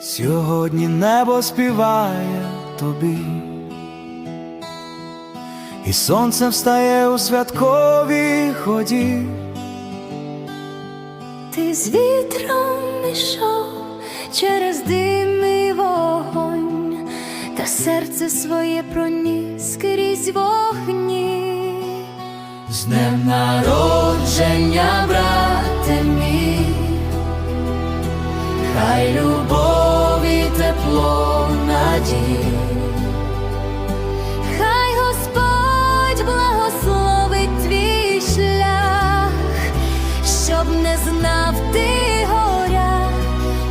Сьогодні небо співає тобі, і сонце встає у святковій ході. Ти з вітром ішов через дим і вогонь, та серце своє проніс крізь вогні. З днем Народження, брате мій, хай любові тепло надій. Хай Господь благословить твій шлях, щоб не знав ти горя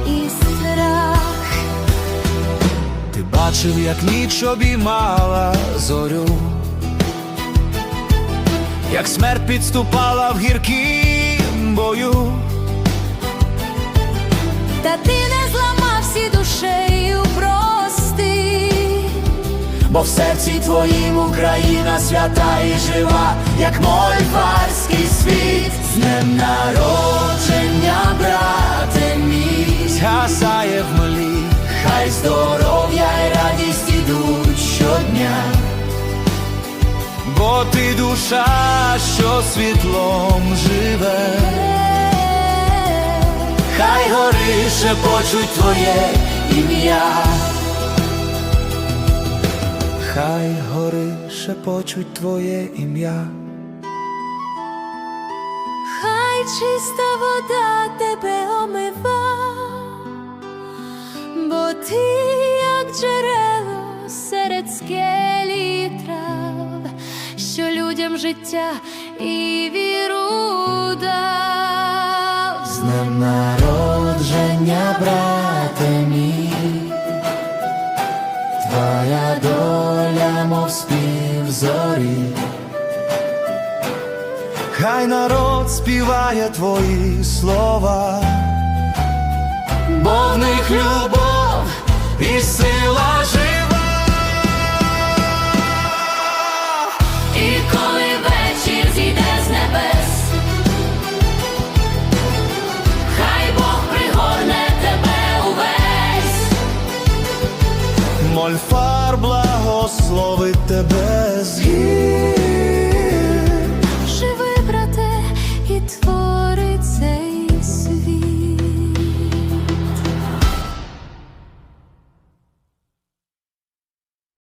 і страх. Ти бачив, як ніч обіймала зорю, як смерть підступала в гіркім бою. Бо в серці твоїм Україна свята і жива, як мой мольфарський світ, з днем народження, брате мій, згасає в млі, хай здоров'я й радість ідуть щодня, бо ти душа, що світлом живе, хай гори шепочуть твоє ім'я. Хай гори шепочуть твоє ім'я. Хай чиста вода тебе омива, бо ти, як джерело серед скелі трав, що людям життя і віру дав. З днем народження, брате мов спів зорі. Хай народ співає твої слова, бо в них любов і сила жива. І коли вечір зійде з небес, хай Благословить тебе з гір.